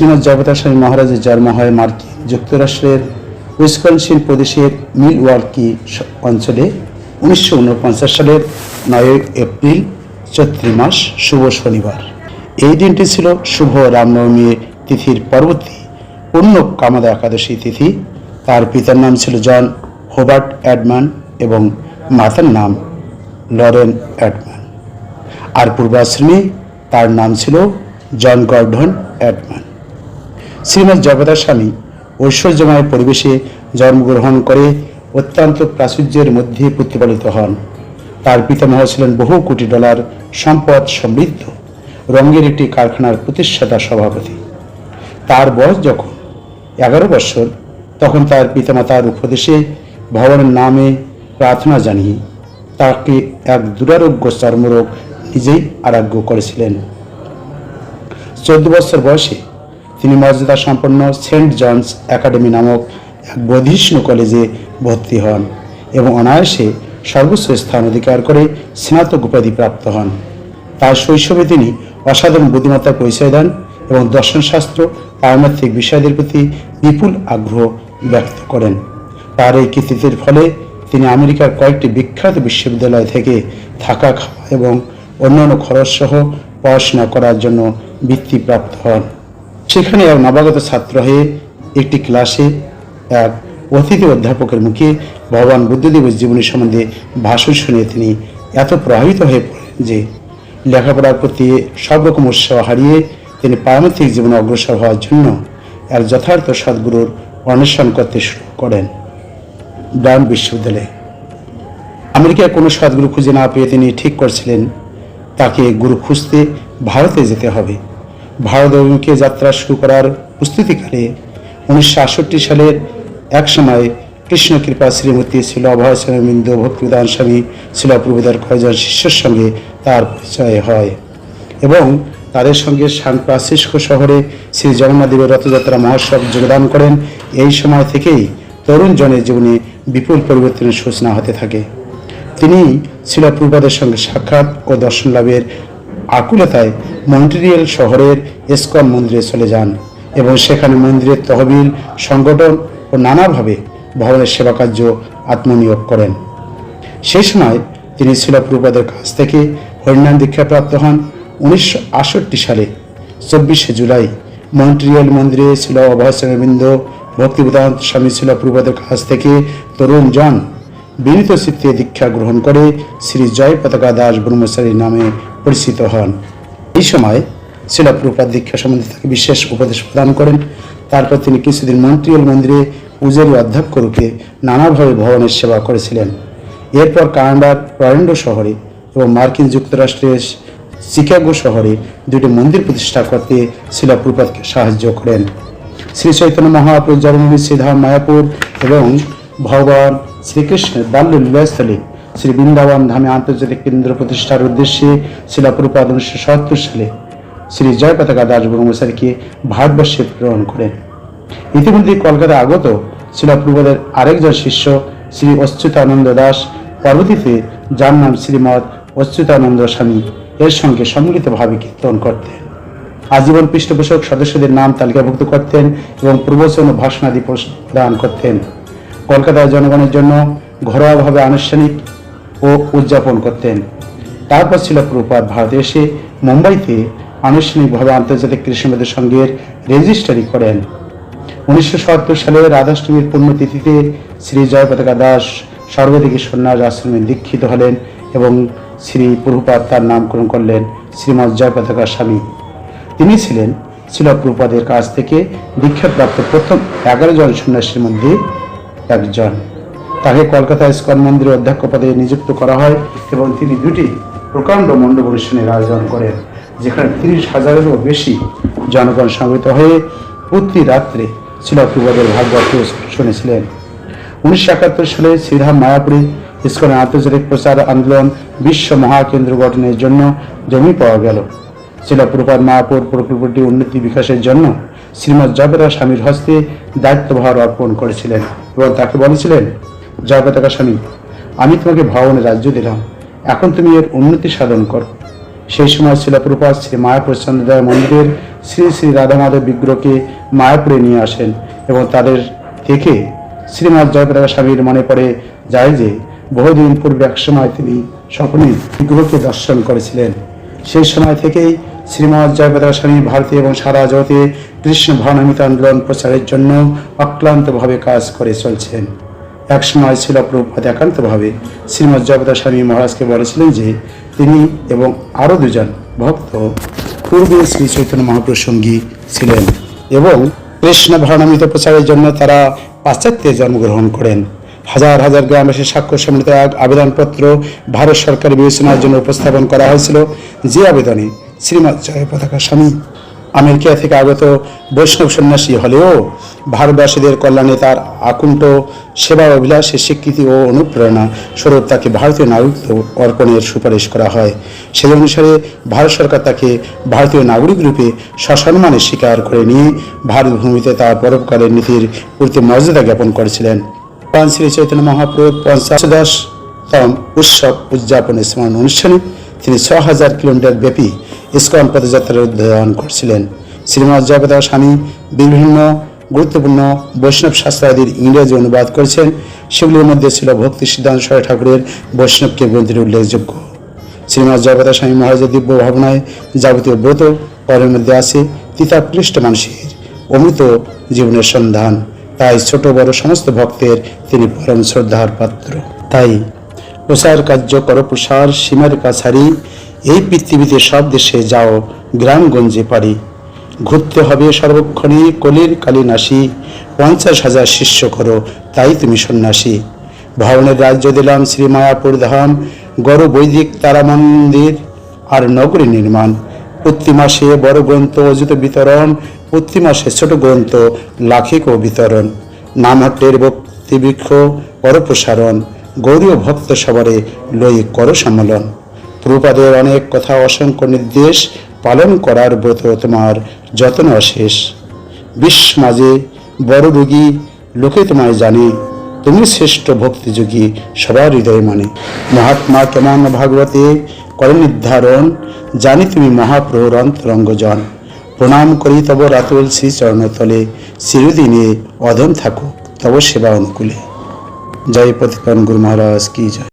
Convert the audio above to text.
শ্রীমৎ স্বামী মহারাজের জন্ম হয় মার্কিন যুক্তরাষ্ট্রের উইসকনসিন প্রদেশের মিলওয়ার্কি স- অঞ্চলে উনিশশো উনপঞ্চাশ সালের নয় এপ্রিল, চৈত্রী মাস, শুভ শনিবার। এই দিনটি ছিল শুভ রামনবমী তিথির পরবর্তী পূর্ণ কামাদা একাদশী তিথি। তার পিতার নাম ছিল জন হোবার্ট অ্যাডম্যান এবং মাতার নাম লরেন অ্যাডম্যান আর পূর্বাশ্রমে তার নাম ছিল জন গর্ডন অ্যাডম্যান শ্রীমৎ জগদার স্বামী ঐশ্বর্যময় পরিবেশে জন্মগ্রহণ করে অত্যন্ত প্রাচুর্যের মধ্যে প্রতিপালিত হন। তার পিতামহ ছিলেন বহু কোটি ডলার সম্পদ সমৃদ্ধ, রঙের একটি কারখানার প্রতিষ্ঠাতা সভাপতি। তার বয়স যখন এগারো বছর, তখন তার পিতামাতার উপদেশে ভগবানের নামে প্রার্থনা জানিয়ে তাকে এক দুরারোগ্য চর্মরোগ নিজেই আরোগ্য করেছিলেন। চোদ্দ বছর বয়সে তিনি মর্যাদা সম্পন্ন সেন্ট জনস একাডেমি নামক এক বধিষ্ণু কলেজে ভর্তি হন এবং অনায়াসে সর্বোচ্চ স্থান অধিকার করে স্নাতক উপাধি প্রাপ্ত হন। তার শৈশবে তিনি অসাধারণ বুদ্ধিমত্তার পরিচয় দেন এবং দর্শনশাস্ত্র, পারমার্থিক বিষয়দের প্রতি বিপুল আগ্রহ ব্যক্ত করেন। তার এই কৃতিত্বের ফলে তিনি আমেরিকার কয়েকটি বিখ্যাত বিশ্ববিদ্যালয় থেকে থাকা খাওয়া এবং অন্যান্য খরচ সহ পড়াশোনা করার জন্য বৃত্তি প্রাপ্ত হন। সেখানে এক নবাগত ছাত্র হয়ে একটি ক্লাসে এক অতিথি অধ্যাপকের মুখে ভগবান বুদ্ধদেবের জীবনী সম্বন্ধে ভাষণ শুনে তিনি এত প্রভাবিত হয়ে পড়েন যে লেখাপড়ার প্রতি সব রকম উৎসাহ হারিয়ে তিনি পারমার্থিক জীবনে অগ্রসর হওয়ার জন্য এক যথার্থ সদ্গুরুর অন্বেষণ করতে শুরু করেন। ব্রাউন বিশ্ববিদ্যালয়ে। আমেরিকায় কোনো সদ্গুরু খুঁজে না পেয়ে তিনি ঠিক করছিলেন, তাকে গুরু খুঁজতে ভারতে যেতে হবে। ভারত অভিমুখে যাত্রা শুরু করার প্রস্তুতিকালে উনিশশো আটষট্টি সালের এক সময় কৃষ্ণ কৃপা শ্রীমতী ছিল অভয় স্বামীন্দ ভক্তিদান স্বামী ছিল প্রভুদার কয়েকজন শিষ্যের সঙ্গে তার পরিচয় হয় এবং তাদের সঙ্গে সান ফ্রান্সিসকো শহরে শ্রী জগন্নাথদেবের রথযাত্রা মহোৎসব যোগদান করেন। এই সময় থেকেই তরুণ জনের জীবনে বিপুল পরিবর্তনের সূচনা হতে থাকে। তিনি শিলাপ্রপাদের সঙ্গে সাক্ষাৎ ও দর্শন লাভের আকুলতায় মন্ট্রিয়াল শহরের এসকন মন্দিরে চলে যান এবং সেখানে মন্দিরের তহবিল, সংগঠন ও নানাভাবে ভবনের সেবা কার্য আত্মনিয়োগ করেন। সেই সময় তিনি শিলাপ্রপাদের কাছ থেকে হরিনাম দীক্ষাপ্রাপ্ত হন। উনিশশো আটষট্টি সালে চব্বিশে জুলাই মন্ট্রিয়াল মন্দিরে ছিল অভয়সেনবিন্দ ভক্তিবেদান্ত স্বামী শিলাপ্রপাদের কাছ থেকে তরুণ জন বিনীত চিত্তে দীক্ষা গ্রহণ করে শ্রী জয় পতাকা দাস ব্রহ্মচারী নামে পরিচিত হন। এই সময় শিলাপ্রপাত দীক্ষা সম্বন্ধে তাকে বিশেষ উপদেশ প্রদান করেন। তারপর তিনি কিছুদিন মন্ট্রিয়াল মন্দিরে পূজারী অধ্যক্ষ রূপে নানাভাবে ভবনের সেবা করেছিলেন। এরপর কানাডার টরেন্ডো শহরে এবং মার্কিন যুক্তরাষ্ট্রের শিকাগো শহরে দুটি মন্দির প্রতিষ্ঠা করতে শিলাপ্রপাতকে সাহায্য করেন। শ্রী চৈতন্য মহাপ্রভু জন্মভূমি শ্রীধাম মায়াপুর এবং ভগবান শ্রীকৃষ্ণের বাল্য লীলাস্থলে শ্রী বৃন্দাবন ধামে আন্তর্জাতিক কেন্দ্র প্রতিষ্ঠার উদ্দেশ্যে শিলাপ্রপাত উনিশশো সত্তর সালে শ্রী জয় পতাকা দাস ব্রহ্মচারীকে ভারতবর্ষে প্রেরণ করেন। ইতিমধ্যে কলকাতা আগত শিলাপ্রপাদের আরেকজন শিষ্য শ্রী অচ্যুতানন্দ দাস, পরবর্তীতে যার নাম শ্রীমৎ অচ্যুতানন্দ স্বামী, এর সঙ্গে সম্মিলিতভাবে কীর্তন করতেন। আজীবন পৃষ্ঠপোষক সদস্যদের নাম তালিকাভুক্ত করতেন এবং প্রবচন ও ভাষণাদি প্রদান করতেন। কলকাতার জনগণের জন্য ঘরোয়াভাবে আনুষ্ঠানিক ও উদযাপন করতেন। তারপর ছিল প্রপাত ভারতে এসে মুম্বাইতে আনুষ্ঠানিকভাবে আন্তর্জাতিক কৃষ্ণবেদের সঙ্গে রেজিস্ট্রারি করেন। উনিশশো সত্তর সালে রাধাষ্টমীর পুণ্যতিথিতে শ্রী জয় পতাকা দাস সর্বদিকে সন্ন্যাস আশ্রমে দীক্ষিত হলেন এবং শ্রী প্রভুপাদ তার নামকরণ করলেন শ্রীমৎ জয় পতাকা স্বামী। তিনি ছিলেন শিলপ্রপাদের কাছ থেকে দীক্ষাপ্রাপ্ত প্রথম এগারো জন সন্ন্যাসীর মধ্যে একজন। তাকে কলকাতা ইস্কন মন্দিরের অধ্যক্ষ পদে নিযুক্ত করা হয় এবং তিনি দুটি প্রকাণ্ড মণ্ডপ অনুষ্ঠানের আয়োজন করেন, যেখানে তিরিশ হাজারেরও বেশি জনগণ সমবেত হয়ে প্রতি রাত্রে শিলপ্রপাদের ভাগবত শুনেছিলেন। উনিশশো একাত্তর সালে শ্রীধাম মায়াপুরে ইস্কনের আন্তর্জাতিক প্রচার আন্দোলন বিশ্ব মহাকেন্দ্র গঠনের জন্য জমি পাওয়া গেল। শিলপ্রপাত মায়াপুর প্রকল্পটি উন্নতি বিকাশের জন্য শ্রীমৎ জয়পতাকা স্বামীর হস্তে দায়িত্বভার অর্পণ করেছিলেন এবং তাকে বলেছিলেন জয়পতাকা স্বামী আমি তোমাকে ভবনে রাজ্য দিলাম। এখন তুমি এর উন্নতি সাধন করো। সেই সময় ছিল প্রপাত শ্রী মায়াপুর চন্দ্রদয় মন্দিরের শ্রী শ্রী রাধামাধব বিগ্রহকে মায়াপুরে নিয়ে আসেন এবং তাদের দেখে শ্রীমাদ জয়প্রকাশ স্বামীর মনে পড়ে যায় যে, বহুদিন পূর্বে এক সময় তিনি স্বপ্নে বিগ্রহকে দর্শন করেছিলেন। সেই সময় থেকেই শ্রীমৎ জয়প্রকাশ স্বামী ভারতে এবং সারা জগতে কৃষ্ণ ভাবনামিত আন্দোলন প্রচারের জন্য অক্লান্তভাবে কাজ করে চলছেন। এক সময় ছিল প্রভুপাত একান্তভাবে শ্রীমৎ জগদা স্বামী মহারাজকে বলেছিলেন যে তিনি এবং আরও দুজন ভক্ত পূর্বে শ্রী চৈতন্য মহাপ্রসঙ্গী ছিলেন এবং কৃষ্ণ ভারণামিত প্রচারের জন্য তারা পাশ্চাত্যে জন্মগ্রহণ করেন। হাজার হাজার গ্রামবাসী স্বাক্ষর সম্মিলিত এক আবেদনপত্র ভারত সরকার বিবেচনার জন্য উপস্থাপন করা হয়েছিল। যে আবেদনে শ্রীমৎ জয় পতাকা স্বামী আমেরিকা থেকে আগত বৈষ্ণব সন্ন্যাসী হলেও ভারতবাসীদের কল্যাণে তার আকুণ্ঠ সেবা অভিলাষের স্বীকৃতি ও অনুপ্রেরণা স্বরূপ তাকে ভারতীয় নাগরিকত্ব অর্পণের সুপারিশ করা হয়। সেই অনুসারে ভারত সরকার তাকে ভারতীয় নাগরিক রূপে সসম্মানে স্বীকার করে নিয়ে ভারত ভূমিতে তার পরোপকারের নীতির প্রতি মর্যাদা জ্ঞাপন করেছিলেন। পান শ্রী চৈতন্য মহাপ্রভু পঞ্চাশদশতম উৎসব উদযাপনের স্মরণ অনুষ্ঠানে তিনি ছ হাজার কিলোমিটার ব্যাপী ইস্কন পদযাত্রার উদ্বোধন করছিলেন। শ্রীমৎ জয়প্রতাপ স্বামী বিভিন্ন গুরুত্বপূর্ণ বৈষ্ণব শাস্ত্রাদির ইংরেজি অনুবাদ করেছেন। সেগুলির মধ্যে ছিল ভক্তি সিদ্ধান্ত সরাই ঠাকুরের বৈষ্ণবকে গ্রন্থের উল্লেখযোগ্য। শ্রীমৎ জগতা স্বামী মহারাজের দিব্য ভাবনায় যাবতীয় ব্রত পরের মধ্যে আছে তিতাকৃষ্ট মানুষের অমৃত জীবনের সন্ধান। তাই ছোট বড় সমস্ত ভক্তের তিনি পরম শ্রদ্ধার পাত্র। তাই প্রসার কার্য কর প্রসার সীমার কাছারি এই পৃথিবীতে সব দেশে যাও, গ্রামগঞ্জে পারি। ঘুরতে হবে সর্বক্ষণে কলির কালী নাসি পঞ্চাশ হাজার শিষ্য করো, তাই তুমি সন্ন্যাসী। ভবনের রাজ্য দিলাম শ্রী মায়াপুর ধাম গড় বৈদিক তারা মন্দির আর নগরী নির্মাণ। প্রতি মাসে বড় গ্রন্থ অযুত বিতরণ, প্রতি মাসে ছোট গ্রন্থ লাখিক ও বিতরণ। নামহট্টের ভক্তি বৃক্ষ, পরপ্রসারণ, গৌরীয় ভক্ত সবারে লই কর সম্মেলন। প্রভুপাদের অনেক কথা অসংখ্য নির্দেশ পালন করার ব্রত তোমার যত্ন অশেষ বিশ্ব মাঝে বড় রোগী লোকে তোমায় জানে, তুমি শ্রেষ্ঠ ভক্তিযোগী সবার হৃদয় মানে। মহাত্মা কেমন ভাগবতে করে নির্ধারণ, জানি তুমি মহাপ্রভুর অন্তরঙ্গজন। প্রণাম করি তব রাতুল শ্রী চরণতলে, চিরদিনে অধম থাকুক তব সেবা অনুকূলে। জয় প্রতিপান গুরু মহারাজ, কি জয়।